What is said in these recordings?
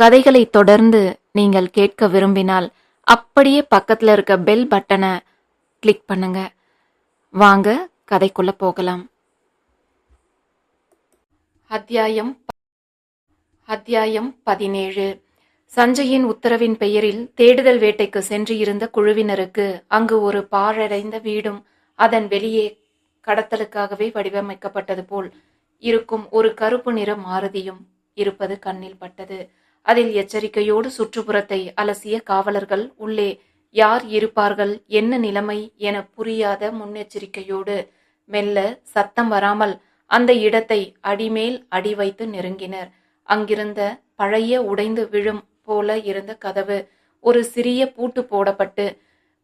கதைகளை தொடர்ந்து நீங்கள் கேட்க விரும்பினால் அப்படியே பக்கத்தில் இருக்க பெல் பட்டனை கிளிக் பண்ணுங்க. வாங்க கதைக்குள்ள போகலாம். அத்தியாயம் அத்தியாயம் பதினேழு. சஞ்சயின் உத்தரவின் பெயரில் தேடுதல் வேட்டைக்கு சென்று இருந்த குழுவினருக்கு அங்கு ஒரு பாழடைந்த வீடும் அதன் வெளியே கடத்தலுக்காகவே வடிவமைக்கப்பட்டது போல் இருக்கும் ஒரு கருப்பு நிற மாருதியும் இருப்பது கண்ணில் பட்டது. அதில் எச்சரிக்கையோடு சுற்றுப்புறத்தை அலசிய காவலர்கள் உள்ளே யார் இருப்பார்கள்? என்ன நிலைமை? என புரியாத முன்னெச்சரிக்கையோடு மெல்ல சத்தம் வராமல் அந்த இடத்தை அடிமேல் அடி வைத்து நெருங்கினர். அங்கிருந்த பழைய உடைந்து விழும் போல இருந்த கதவு ஒரு சிறிய பூட்டு போடப்பட்டு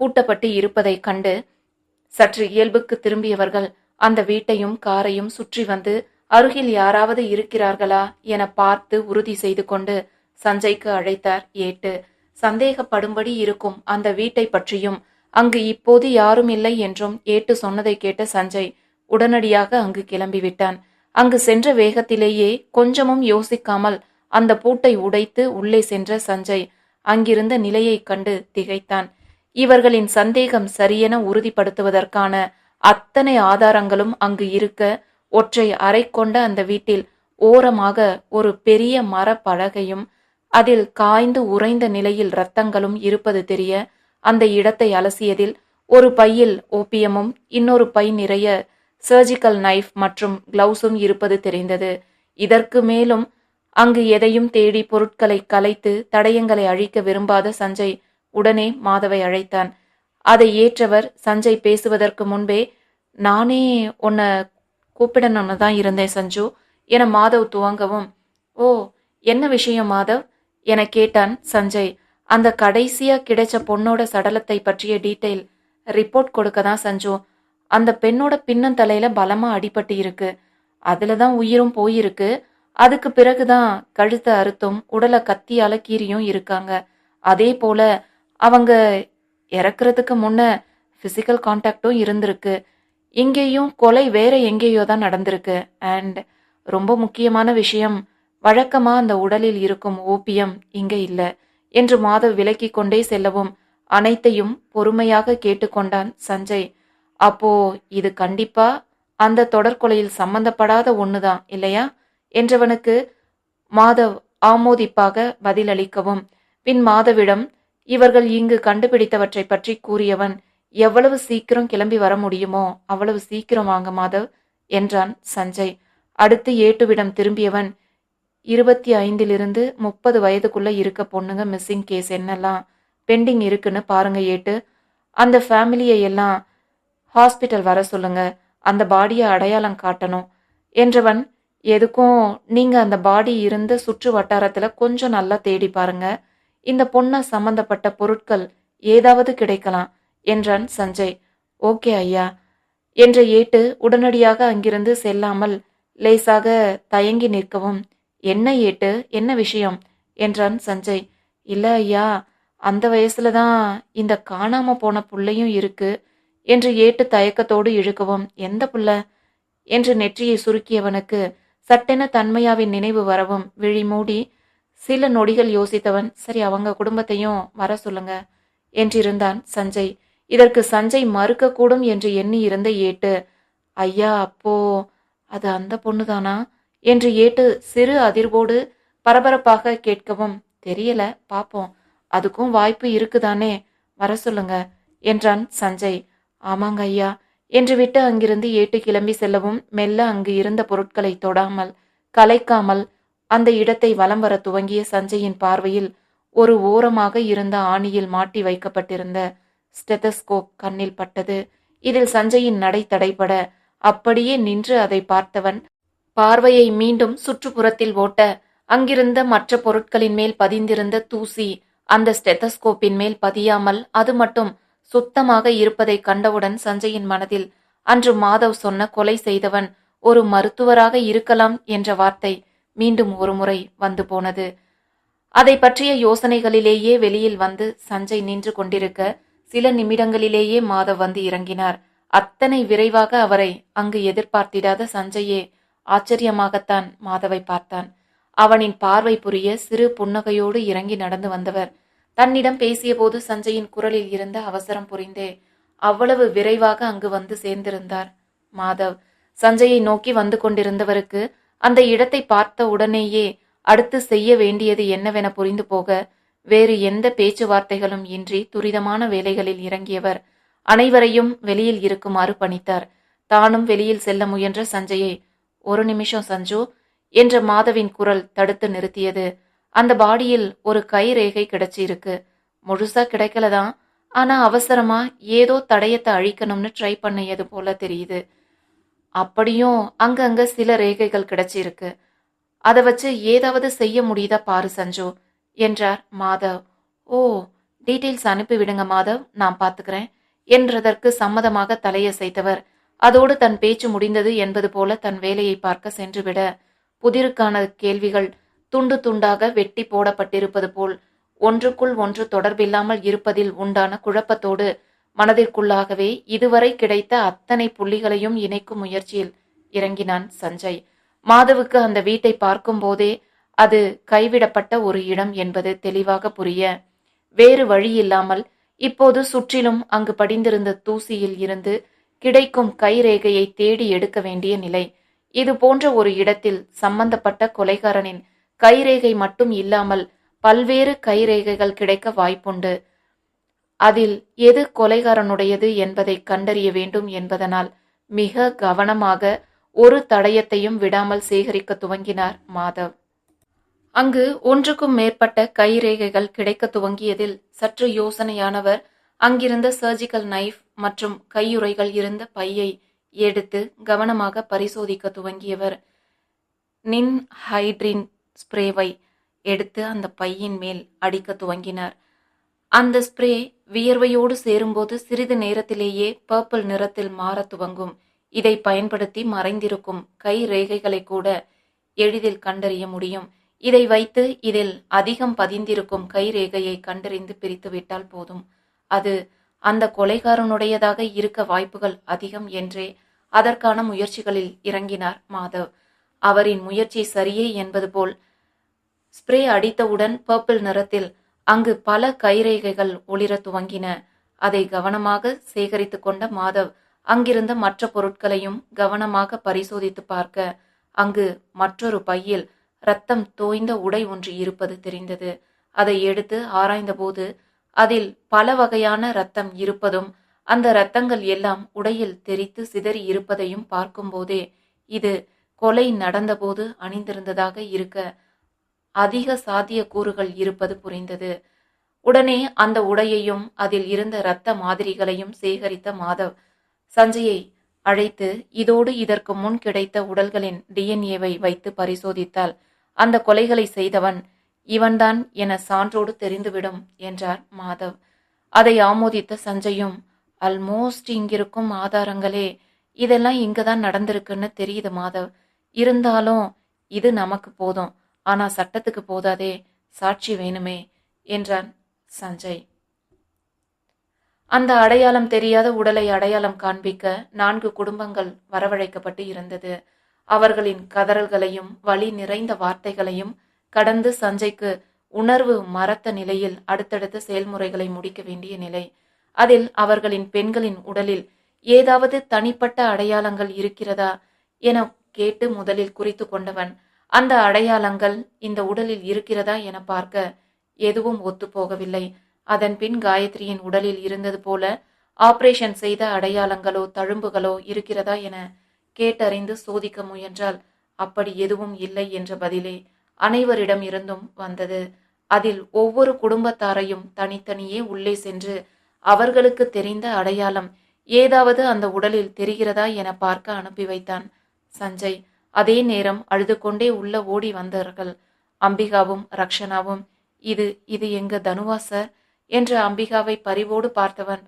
பூட்டப்பட்டு இருப்பதைக் கண்டு சற்று இயல்புக்கு திரும்பியவர்கள் அந்த வீட்டையும் காரையும் சுற்றி வந்து அருகில் யாராவது இருக்கிறார்களா? என பார்த்து உறுதி செய்து கொண்டு சஞ்சய்க்கு அழைத்தார். ஏட்டு சந்தேகப்படும்படி இருக்கும் அந்த வீட்டை பற்றியும். அங்கு இப்போது யாரும் இல்லை என்றும் ஏட்டு சொன்னதை கேட்ட சஞ்சய் உடனடியாக அங்கு கிளம்பிவிட்டான். அங்கு சென்ற வேகத்திலேயே கொஞ்சமும் யோசிக்காமல் அந்த பூட்டை உடைத்து உள்ளே சென்ற சஞ்சய் அங்கிருந்த நிலையைக் கண்டு திகைத்தான். இவர்களின் சந்தேகம் சரியென உறுதிப்படுத்துவதற்கான அத்தனை ஆதாரங்களும் அங்கு இருக்க ஒற்றை அறை கொண்ட அந்த வீட்டில் ஓரமாக ஒரு பெரிய மர பலகையும் அதில் காய்ந்து உறைந்த நிலையில் இரத்தங்களும் இருப்பது தெரிய அந்த இடத்தை அலசியதில் ஒரு பையில் ஓபியமும் இன்னொரு பை நிறைய சர்ஜிக்கல் நைஃப் மற்றும் கிளவுஸும் இருப்பது தெரிந்தது. இதற்கு மேலும் அங்கு எதையும் தேடி பொருட்களை கலைத்து தடயங்களை அழிக்க விரும்பாத சஞ்சய் உடனே மாதவை அழைத்தான். அதை ஏற்றவர் சஞ்சய் பேசுவதற்கு முன்பே நானே உன்னை கூப்பிடணும்னு தான் இருந்தேன் சஞ்சு. என மாதவ் துவங்கவும் ஓ என்ன விஷயம் மாதவ்? என கேட்டான் சஞ்சய். அந்த கடைசியா கிடைச்ச பொண்ணோட சடலத்தை பற்றிய டீட்டெயில் ரிப்போர்ட் கொடுக்க தான் சஞ்சு. அந்த பெண்ணோட பின்னந்தலையில பலமா அடிபட்டு இருக்கு. அதுல தான் உயிரும் போயிருக்கு. அதுக்கு பிறகுதான் கழுத்தை அறுத்தும் உடலை கத்தியால கீரியும் இருக்காங்க. அதே போல அவங்க இறக்குறதுக்கு முன்ன பிசிக்கல் கான்டாக்டும் இருந்திருக்கு. இங்கேயும் கொலை வேற எங்கேயோ தான் நடந்திருக்கு. அண்ட் ரொம்ப முக்கியமான விஷயம் வழக்கமா அந்த உடலில் இருக்கும் ஓபியம் இங்க இல்ல என்று மாதவ் விலக்கிக் கொண்டே செல்லவும் அனைத்தையும் பொறுமையாக கேட்டுக்கொண்டான் சஞ்சய். அப்போ இது கண்டிப்பா அந்த தொடர்கொலையில் சம்பந்தப்படாத ஒண்ணுதான் இல்லையா? என்றவனுக்கு மாதவ் ஆமோதிப்பாக பதிலளிக்கவும். பின் மாதவிடம் இவர்கள் இங்கு கண்டுபிடித்தவற்றை பற்றி கூறியவன் எவ்வளவு சீக்கிரம் கிளம்பி வர முடியுமோ அவ்வளவு சீக்கிரம் வாங்க மாதவ் என்றான் சஞ்சய். அடுத்து ஏட்டுவிடம் திரும்பியவன் இருபத்தி ஐந்திலிருந்து முப்பது வயதுக்குள்ளே இருக்க பொண்ணுங்க மிஸ்ஸிங் கேஸ் என்னெல்லாம் பெண்டிங் இருக்குன்னு பாருங்க ஏட்டு. அந்த ஃபேமிலியை எல்லாம் ஹாஸ்பிட்டல் வர சொல்லுங்க. அந்த பாடியை அடையாளம் காட்டணும். என்றவன் எதுக்கும் நீங்கள் அந்த பாடி இருந்த சுற்று வட்டாரத்தில் கொஞ்சம் நல்லா தேடி பாருங்க. இந்த பொண்ணை சம்பந்தப்பட்ட பொருட்கள் ஏதாவது கிடைக்கலாம் என்றான் சஞ்சய். ஓகே ஐயா என்ற ஏட்டு உடனடியாக அங்கிருந்து செல்லாமல் லேசாக தயங்கி நிற்கவும் என்ன ஏட்டு என்ன விஷயம்? என்றான் சஞ்சய். இல்ல ஐயா அந்த வயசுல தான் இந்த காணாம போன புள்ளையும் இருக்கு என்று ஏட்டு தயக்கத்தோடு இழுக்கவும் எந்த புள்ள? என்று நெற்றியை சுருக்கியவனுக்கு சட்டென தன்மையாவின் நினைவு வரவும் விழி மூடி சில நொடிகள் யோசித்தவன் சரி அவங்க குடும்பத்தையும் வர சொல்லுங்க என்றிருந்தான் சஞ்சய். இதற்கு சஞ்சய் மறுக்கக்கூடும் என்று எண்ணி இருந்த ஏட்டு ஐயா அப்போ அது அந்த பொண்ணுதானா? என்று ஏட்டு சிறு அதிர்வோடு பரபரப்பாக கேட்கவும் தெரியல பாப்போம். அதுக்கும் வாய்ப்பு இருக்குதானே? வர சொல்லுங்க என்றான் சஞ்சய். ஆமாங்க ஐயா என்று விட்டு அங்கிருந்து ஏட்டு கிளம்பி செல்லவும் மெல்ல அங்கு இருந்த பொருட்களை தொடாமல் கலைக்காமல் அந்த இடத்தை வலம் வர துவங்கிய சஞ்சயின் பார்வையில் ஒரு ஓரமாக இருந்த ஆணியில் மாட்டி வைக்கப்பட்டிருந்த ஸ்டெதஸ்கோப் கண்ணில் பட்டது. இதில் சஞ்சயின் நடை தடைபட அப்படியே நின்று அதை பார்த்தவன் பார்வையை மீண்டும் சுற்றுப்புறத்தில் ஓட்ட அங்கிருந்த மற்ற பொருட்களின் மேல் பதிந்திருந்த தூசி அந்த ஸ்டெத்தஸ்கோப்பின் மேல் பதியாமல் அது மட்டும் சுத்தமாக இருப்பதை கண்டவுடன் சஞ்சயின் மனதில் அன்று மாதவ் சொன்ன கொலை செய்தவன் ஒரு மருத்துவராக இருக்கலாம் என்ற வார்த்தை மீண்டும் ஒருமுறை வந்து போனது. அதை பற்றிய யோசனைகளிலேயே வெளியில் வந்து சஞ்சய் நின்று கொண்டிருக்க சில நிமிடங்களிலேயே மாதவ் வந்து இறங்கினார். அத்தனை விரைவாக அவரை அங்கு எதிர்பார்த்திடாத சஞ்சயே ஆச்சரியமாகத்தான் மாதவை பார்த்தான். அவனின் பார்வை புரிய சிறு புன்னகையோடு இறங்கி நடந்து வந்தவர். தன்னிடம் பேசியபோது சஞ்சயின் குரலில் இருந்த அவசரம் புரிந்தே. அவ்வளவு விரைவாக அங்கு வந்து சேர்ந்திருந்தார். மாதவ் சஞ்சயை நோக்கி வந்து கொண்டிருந்தவருக்கு அந்த இடத்தை பார்த்த உடனேயே அடுத்து செய்ய வேண்டியது என்னவென புரிந்து போக வேறு எந்த பேச்சுவார்த்தைகளும் இன்றி துரிதமான வேலைகளில் இறங்கியவர். அனைவரையும் வெளியில் இருக்குமாறு பணித்தார். தானும் வெளியில் செல்ல முயன்ற சஞ்சயை ஒரு நிமிஷம் சஞ்சு என்ற மாதவின் குரல் தடுத்து நிறுத்தியது. அந்த பாடியில் ஒரு கை ரேகை கிடைச்சிருக்கு. முழுசா கிடைக்கலதான் ஆனா அவசரமா ஏதோ தடயத்தை அழிக்கணும்னு ட்ரை பண்ணியது போல தெரியுது. அப்படியும் அங்கங்க சில ரேகைகள் கிடைச்சிருக்கு. அதை வச்சு ஏதாவது செய்ய முடியுதா பாரு சஞ்சு என்றார் மாதவ். ஓ டீட்டெயில்ஸ் அனுப்பிவிடுங்க மாதவ் நான் பார்த்துக்கிறேன் என்றதற்கு சம்மதமாக தலையசைத்தவர். அதோடு தன் பேச்சு முடிந்தது என்பது போல தன் வேலையை பார்க்க சென்றுவிட புதிருக்கான கேள்விகள் துண்டு துண்டாக வெட்டி போடப்பட்டிருப்பது போல் ஒன்றுக்குள் ஒன்று தொடர்பில்லாமல் இருப்பதில் உண்டான குழப்பத்தோடு மனதிற்குள்ளாகவே இதுவரை கிடைத்த அத்தனை புள்ளிகளையும் இணைக்கும் முயற்சியில் இறங்கினான் சஞ்சய். மாதவுக்கு அந்த வீட்டை பார்க்கும்போதே அது கைவிடப்பட்ட ஒரு இடம் என்பது தெளிவாக புரிய வேறு வழி இல்லாமல் இப்போது சுற்றிலும் அங்கு படிந்திருந்த தூசியில் இருந்து கிடைக்கும் கைரேகையை தேடி எடுக்க வேண்டிய நிலை. இது போன்ற ஒரு இடத்தில் சம்பந்தப்பட்ட கொலைகாரனின் கைரேகை மட்டும் இல்லாமல் பல்வேறு கைரேகைகள் கிடைக்க வாய்ப்புண்டு. அதில் எது கொலைகாரனுடையது என்பதை கண்டறிய வேண்டும் என்பதனால் மிக கவனமாக ஒரு தடயத்தையும் விடாமல் சேகரிக்க துவங்கினார் மாதவ். அங்கு ஒன்றுக்கும் மேற்பட்ட கைரேகைகள் கிடைக்க துவங்கியதில் சற்று யோசனையானவர் அங்கிருந்த சர்ஜிக்கல் நைஃப் மற்றும் கையுறைகள் இருந்த பையை எடுத்து கவனமாக பரிசோதிக்க துவங்கியவர். நின் ஹைட்ரின் ஸ்ப்ரேவை எடுத்து அந்த பையின் மேல் அடிக்க துவங்கினார். அந்த ஸ்ப்ரே வியர்வையோடு சேரும்போது சிறிது நேரத்திலேயே பர்பிள் நிறத்தில் மாறத் துவங்கும். இதை பயன்படுத்தி மறைந்திருக்கும் கை ரேகைகளை கூட எளிதில் கண்டறிய முடியும். இதை வைத்து இதில் அதிகம் பதிந்திருக்கும் கை ரேகையை கண்டறிந்து பிரித்துவிட்டால் போதும். அது அந்த கொலைகாரனுடையதாக இருக்க வாய்ப்புகள் அதிகம் என்றே அதற்கான முயற்சிகளில் இறங்கினார் மாதவ். அவரின் முயற்சி சரியே என்பது போல் ஸ்ப்ரே அடித்தவுடன் பர்பிள் நிறத்தில் அங்கு பல கைரேகைகள் ஒளிர துவங்கின. அதை கவனமாக சேகரித்து கொண்ட மாதவ் அங்கிருந்த மற்ற பொருட்களையும் கவனமாக பரிசோதித்து பார்க்க அங்கு மற்றொரு பையில் ரத்தம் தோய்ந்த உடை ஒன்று இருப்பது தெரிந்தது. அதை எடுத்து ஆராய்ந்தபோது அதில் பல வகையான ரத்தம் இருப்பதும் அந்த ரத்தங்கள் எல்லாம் உடையில் தெரித்து சிதறி இருப்பதையும் பார்க்கும்போதே இது கொலை நடந்தபோது அணிந்திருந்ததாக இருக்க அதிக சாத்திய கூறுகள் இருப்பது புரிந்தது. உடனே அந்த உடையையும் அதில் இருந்த இரத்த மாதிரிகளையும் சேகரித்த மாதவ் சஞ்சயை அழைத்து இதோடு இதற்கு முன் கிடைத்த உடல்களின் டிஎன்ஏவை வைத்து பரிசோதித்தால் அந்த கொலைகளை செய்தவன் இவன்தான் என சான்றோடு தெரிந்துவிடும் என்றார் மாதவ். அதை ஆமோதித்த சஞ்சயும் அல்மோஸ்ட் இங்கிருக்கும் ஆதாரங்களே இதெல்லாம் இங்கதான் நடந்திருக்குன்னு தெரியுது மாதவ். இருந்தாலும் இது நமக்கு போதும். ஆனா சட்டத்துக்கு போதாதே சாட்சி வேணுமே என்றான் சஞ்சய். அந்த அடையாளம் தெரியாத உடலை அடையாளம் காண்பிக்க நான்கு குடும்பங்கள் வரவழைக்கப்பட்டு இருந்தது. அவர்களின் கதறல்களையும் வழி நிறைந்த வார்த்தைகளையும் கடந்து சஞ்சய்க்கு உணர்வு மறத்த நிலையில் அடுத்தடுத்த செயல்முறைகளை முடிக்க வேண்டிய நிலை. அதில் அவர்களின் பெண்களின் உடலில் ஏதாவது தனிப்பட்ட அடையாளங்கள் இருக்கிறதா என கேட்டு முதலில் குறித்து கொண்டவன் அந்த அடையாளங்கள் இந்த உடலில் இருக்கிறதா என பார்க்க எதுவும் ஒத்துப்போகவில்லை அதன் பின் காயத்ரியின் உடலில் இருந்தது போல ஆபரேஷன் செய்த அடையாளங்களோ தழும்புகளோ இருக்கிறதா என கேட்டறிந்து சோதிக்க முயன்றால் அப்படி எதுவும் இல்லை என்ற பதிலே அனைவரிடம் இருந்தும் வந்தது. அதில் ஒவ்வொரு குடும்பத்தாரையும் தனித்தனியே உள்ளே சென்று அவர்களுக்கு தெரிந்த அடையாளம் ஏதாவது அந்த உடலில் தெரிகிறதா என பார்க்க அனுப்பி வைத்தான். சஞ்சய் அதே நேரம் அழுது கொண்டே உள்ள ஓடி வந்தார்கள். அம்பிகாவும் ரக்ஷனாவும் இது இது எங்க தனுவா சார்? என்று அம்பிகாவை பரிவோடு பார்த்தவன்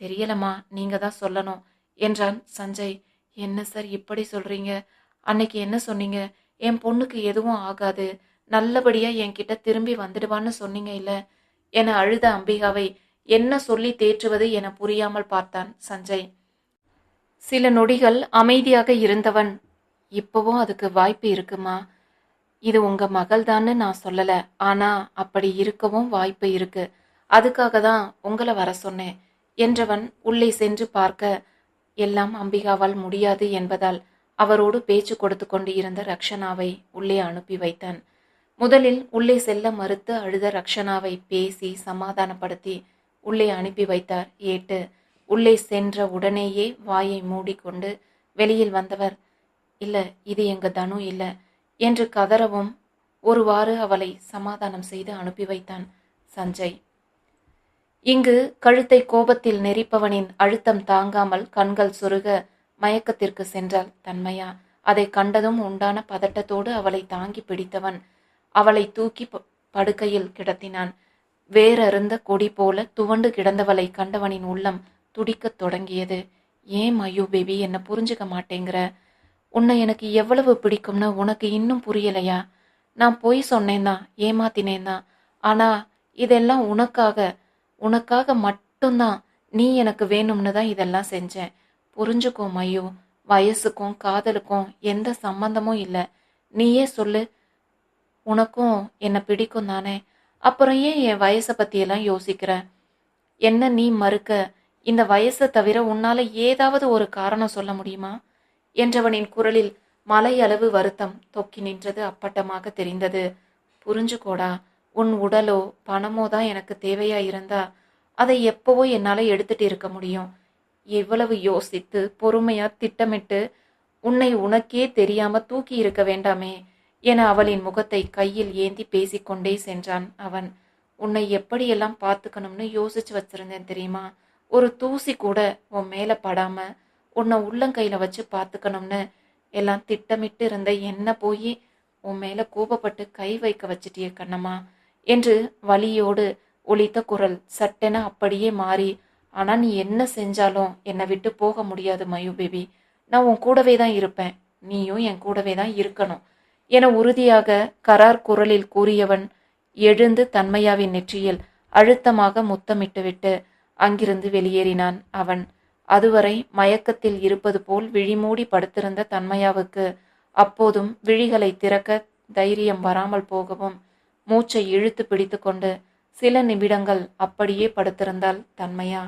தெரியலம்மா நீங்க தான் சொல்லணும் என்றான் சஞ்சய். என்ன சார் இப்படி சொல்றீங்க? அன்னைக்கு என்ன சொன்னீங்க? என் பொண்ணுக்கு எதுவும் ஆகாது. நல்லபடியா என்கிட்ட திரும்பி வந்துடுவான்னு சொன்னீங்க இல்ல? என அழுத அம்பிகாவை என்ன சொல்லி தேற்றுவது என புரியாமல் பார்த்தான் சஞ்சய். சில நொடிகள் அமைதியாக இருந்தவன் இப்பவும் அதுக்கு வாய்ப்பு இருக்குமா? இது உங்க மகள் நான் சொல்லல. ஆனா அப்படி இருக்கவும் வாய்ப்பு இருக்கு. அதுக்காக தான் உங்களை வர சொன்னேன் என்றவன் உள்ளே சென்று பார்க்க எல்லாம் அம்பிகாவால் முடியாது என்பதால் அவரோடு பேச்சு கொடுத்து கொண்டு இருந்த ரக்ஷனாவை உள்ளே அனுப்பி வைத்தான். முதலில் உள்ளே செல்ல மறுத்து அழுத ரக்ஷனாவை பேசி சமாதானப்படுத்தி உள்ளே அனுப்பி வைத்தார். ஏட்டு உள்ளே சென்ற உடனேயே வாயை மூடிக்கொண்டு வெளியில் வந்தவர் இல்ல இது எங்க தனு இல்ல என்று கதறவும் ஒருவாறு அவளை சமாதானம் செய்து அனுப்பி வைத்தான் சஞ்சய். இங்கு கழுத்தை கோபத்தில் நெரிப்பவனின் அழுத்தம் தாங்காமல் கண்கள் சுருக மயக்கத்திற்கு சென்றாள் தன்மையா. அதை கண்டதும் உண்டான பதட்டத்தோடு அவளை தாங்கி பிடித்தவன். அவளை தூக்கி ப- படுக்கையில் கிடத்தினான். வேறருந்த கொடி போல துவண்டு கிடந்தவளை கண்டவனின் உள்ளம் துடிக்கத் தொடங்கியது. ஏன் மயூ பேபி என்ன புரிஞ்சுக்க மாட்டேங்கிற? உன்னை எனக்கு எவ்வளவு பிடிக்கும்னு உனக்கு இன்னும் புரியலையா? நான் பொய் சொன்னேன்னா ஏமாத்தினேன்னா. ஆனா இதெல்லாம் உனக்காக உனக்காக மட்டும்தான். நீ எனக்கு வேணும்னு தான் இதெல்லாம் செஞ்சேன். புரிஞ்சுக்கோ மையோ வயசுக்கும் காதலுக்கும் எந்த சம்பந்தமும் இல்லை. நீயே சொல்லு. உனக்கும் என்னை பிடிக்கும் தானே. அப்புறம் ஏன் என் வயசை பற்றியெல்லாம் யோசிக்கிற? என்ன நீ மறுக்க? இந்த வயசை தவிர உன்னால ஏதாவது ஒரு காரணம் சொல்ல முடியுமா? என்றவனின் குரலில் மலையளவு வருத்தம் தொக்கி நின்றது அப்பட்டமாக தெரிந்தது. புரிஞ்சுக்கோடா. உன் உடலோ பணமோ தான் எனக்கு தேவையா இருந்தா அதை எப்பவோ என்னால் எடுத்துட்டு இருக்க முடியும். எவ்வளவு யோசித்து பொறுமையா திட்டமிட்டு உன்னை உனக்கே தெரியாம தூக்கி இருக்க வேண்டாமே என அவளின் முகத்தை கையில் ஏந்தி பேசிக்கொண்டே சென்றான் அவன். உன்னை எப்படியெல்லாம் பார்த்துக்கணும்னு யோசிச்சு வச்சிருந்தேன் தெரியுமா? ஒரு தூசி கூட உன் மேல படாம உன்னை உள்ளங்கையில வச்சு பார்த்துக்கணும்னு எல்லாம் திட்டமிட்டு இருந்த என்ன போய் உன் மேல கோபப்பட்டு கை வைக்க வச்சிட்டிய கண்ணம்மா என்று வலியோடு ஒலித்த குரல் சட்டென அப்படியே மாறி ஆனா நீ என்ன செஞ்சாலும் என்னை விட்டு போக முடியாது மயு பேபி. நான் உன் கூடவே தான் இருப்பேன். நீயும் என் கூடவே தான் இருக்கணும். என உறுதியாக கரார் குரலில் கூறியவன் எழுந்து தன்மையாவின் நெற்றியில் அழுத்தமாக முத்தமிட்டுவிட்டு அங்கிருந்து வெளியேறினான் அவன். அதுவரை மயக்கத்தில் இருப்பது போல் விழிமூடி படுத்திருந்த தன்மையாவுக்கு அப்போதும் விழிகளை திறக்க தைரியம் வராமல் போகவும் மூச்சை இழுத்து பிடித்துக்கொண்டு சில நிமிடங்கள் அப்படியே படுத்திருந்தாள் தன்மையா.